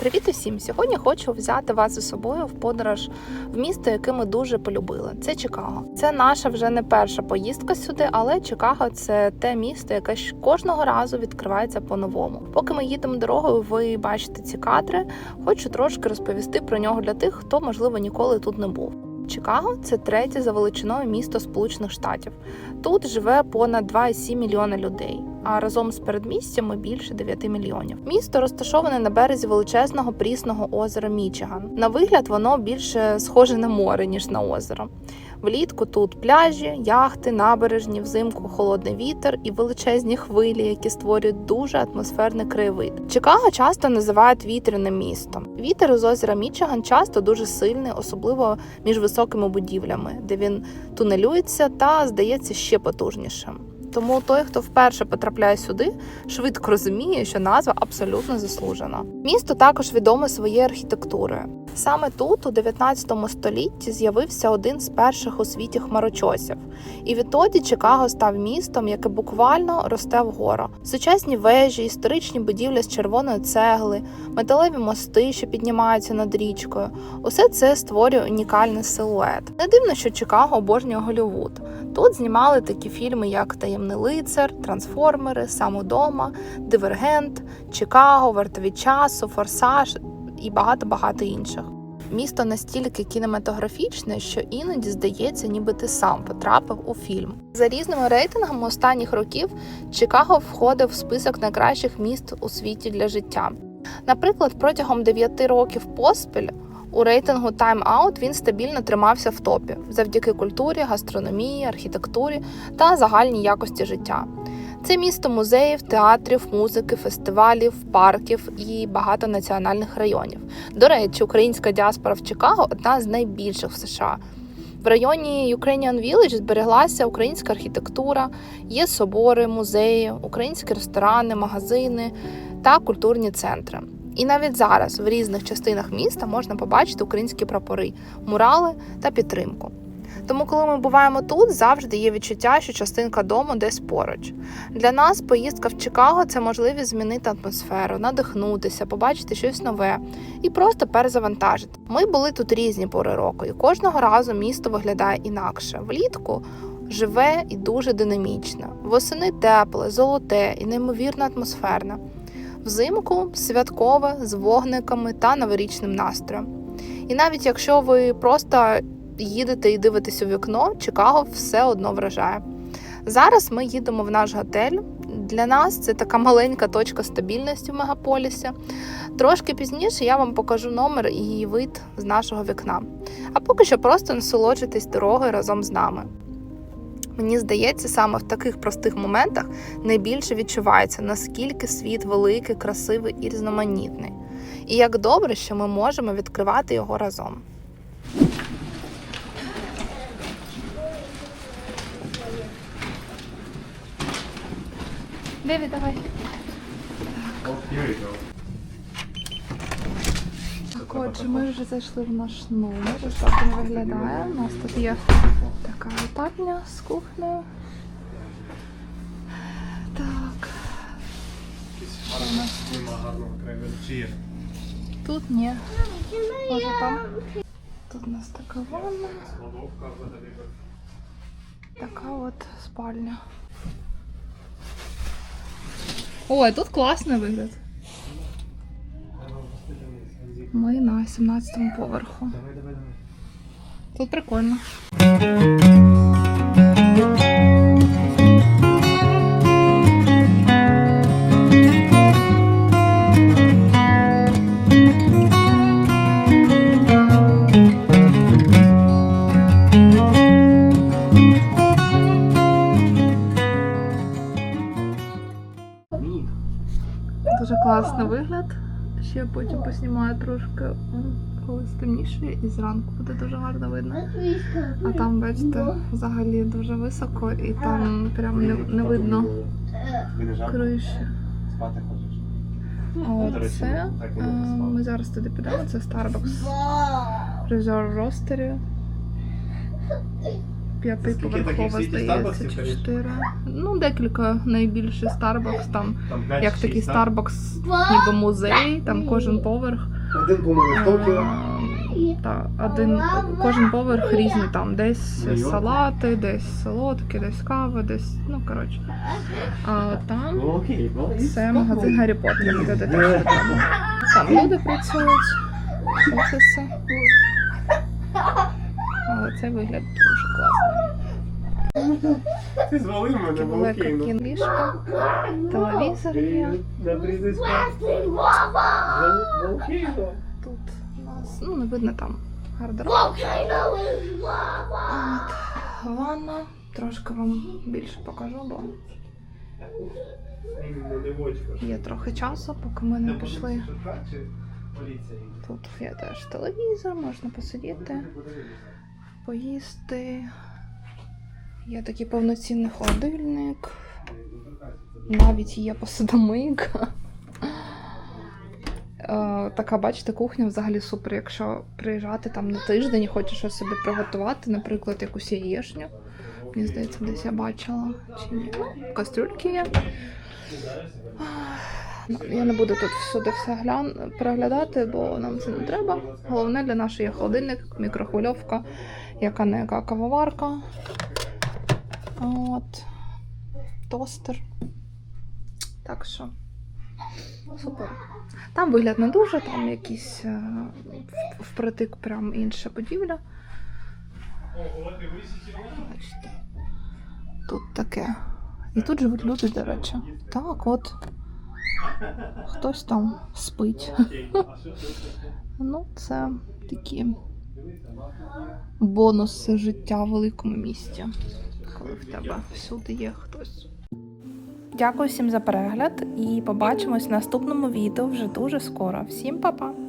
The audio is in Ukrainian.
Привіт усім! Сьогодні хочу взяти вас з собою в подорож в місто, яке ми дуже полюбили. Це Чикаго. Це наша вже не перша поїздка сюди, але Чикаго це те місто, яке кожного разу відкривається по-новому. Поки ми їдемо дорогою, ви бачите ці кадри. Хочу трошки розповісти про нього для тих, хто можливо ніколи тут не був. Чикаго це третє за величиною місто Сполучених Штатів. Тут живе понад 2,7 мільйона людей, а разом з передмістями більше 9 мільйонів. Місто розташоване на березі величезного прісного озера Мічиган. На вигляд воно більше схоже на море ніж на озеро. Влітку тут пляжі, яхти, набережні, взимку холодний вітер і величезні хвилі, які створюють дуже атмосферний краєвид. Чикаго часто називають вітряним містом. Вітер з озера Мічиган часто дуже сильний, особливо між високими будівлями, де він тунелюється та здається ще потужнішим. Тому той, хто вперше потрапляє сюди, швидко розуміє, що назва абсолютно заслужена. Місто також відоме своєю архітектурою. Саме тут, у 19 столітті, з'явився один з перших у світі хмарочосів, і відтоді Чикаго став містом, яке буквально росте вгору. Сучасні вежі, історичні будівлі з червоної цегли, металеві мости, що піднімаються над річкою. Усе це створює унікальний силует. Не дивно, що Чикаго обожнює Голлівуд. Тут знімали такі фільми, як Таємний лицар, Трансформери, Сам удома, Дивергент, Чикаго, Вартові часу, Форсаж і багато-багато інших. Місто настільки кінематографічне, що іноді здається, ніби ти сам потрапив у фільм. За різними рейтингами останніх років Чикаго входив в список найкращих міст у світі для життя. Наприклад, протягом 9 років поспіль у рейтингу Time Out він стабільно тримався в топі завдяки культурі, гастрономії, архітектурі та загальній якості життя. Це місто музеїв, театрів, музики, фестивалів, парків і багато національних районів. До речі, українська діаспора в Чикаго одна з найбільших в США. В районі Ukrainian Village збереглася українська архітектура, є собори, музеї, українські ресторани, магазини та культурні центри. І навіть зараз в різних частинах міста можна побачити українські прапори, мурали та підтримку. Тому, коли ми буваємо тут, завжди є відчуття, що частинка дому десь поруч. Для нас поїздка в Чикаго це можливість змінити атмосферу, надихнутися, побачити щось нове і просто перезавантажити. Ми були тут різні пори року, і кожного разу місто виглядає інакше. Влітку живе і дуже динамічно. Восени тепле, золоте і неймовірно атмосферне. Взимку святкове з вогниками та новорічним настроєм. І навіть якщо ви просто їдете і дивитесь у вікно, Чикаго все одно вражає. Зараз ми їдемо в наш готель. Для нас це така маленька точка стабільності в мегаполісі. Трошки пізніше я вам покажу номер і вид з нашого вікна. А поки що просто насолоджуйтесь дорогою разом з нами. Мені здається, саме в таких простих моментах найбільше відчувається, наскільки світ великий, красивий і різноманітний. І як добре, що ми можемо відкривати його разом. Девід, давай. Так, отже, ми вже зайшли в наш номер. Так він виглядає. У нас тут є така вітальня з кухнею. Так. Тут ні. Може там. Тут у нас така ванна, така от спальня. Ой, тут класний вигляд. Ми на 17 поверху. Тут прикольно. Дуже класний вигляд. Ще потім поснімаю трошки, коли стемніше, і зранку буде дуже гарно видно. А там, бачите, взагалі дуже високо і там прям не, не видно криші. Оце е, ми зараз туди підемо. Це Starbucks Reserve Roastery. П'ятиповерхова, здається, чи чотири. Ну, декілька найбільший Starbucks, там Там 5 як такий Starbucks, ніби музей, там кожен поверх. Один, по-моєму, в Токіо. Е, Та, один, кожен поверх різний там. Десь салати, десь солодкі, десь кава, десь, ну коротше. А там це магазин Гаррі Поттер, де. Там люди працюють, офіси. Але цей вигляд дуже класний. Ти звалив мене, ну ну. кінліжко, телевізор є. Ну ну. Тут у нас, ну не видно там гардероб. От, ванна. Трошки вам більше покажу, бо очко. є трохи часу, поки ми не пішли. Тут є теж телевізор, можна посидіти, поїсти. Є такий повноцінний холодильник. Навіть є посудомийка. Е, Така, бачите, кухня взагалі супер. Якщо приїжджати там на тиждень і хочеш щось собі приготувати, наприклад, якусь яєшню. Мені здається, десь я бачила. Чи ні? Ну, кастрюльки є. Я не буду тут всюди все глян... переглядати, бо нам це не треба. Головне для нашої є холодильник, мікрохвильовка, яка не яка кавоварка. От. Тостер. Так що. Супер. Там вигляд не дуже, там якісь е, впритик прям інша будівля. Бачите. Тут таке. І тут живуть люди, до речі. Так, от. Хтось там спить. Ну, це такі бонуси життя в великому місті, коли в тебе всюди є хтось. Дякую всім за перегляд і побачимось в наступному відео вже дуже скоро. Всім па-па!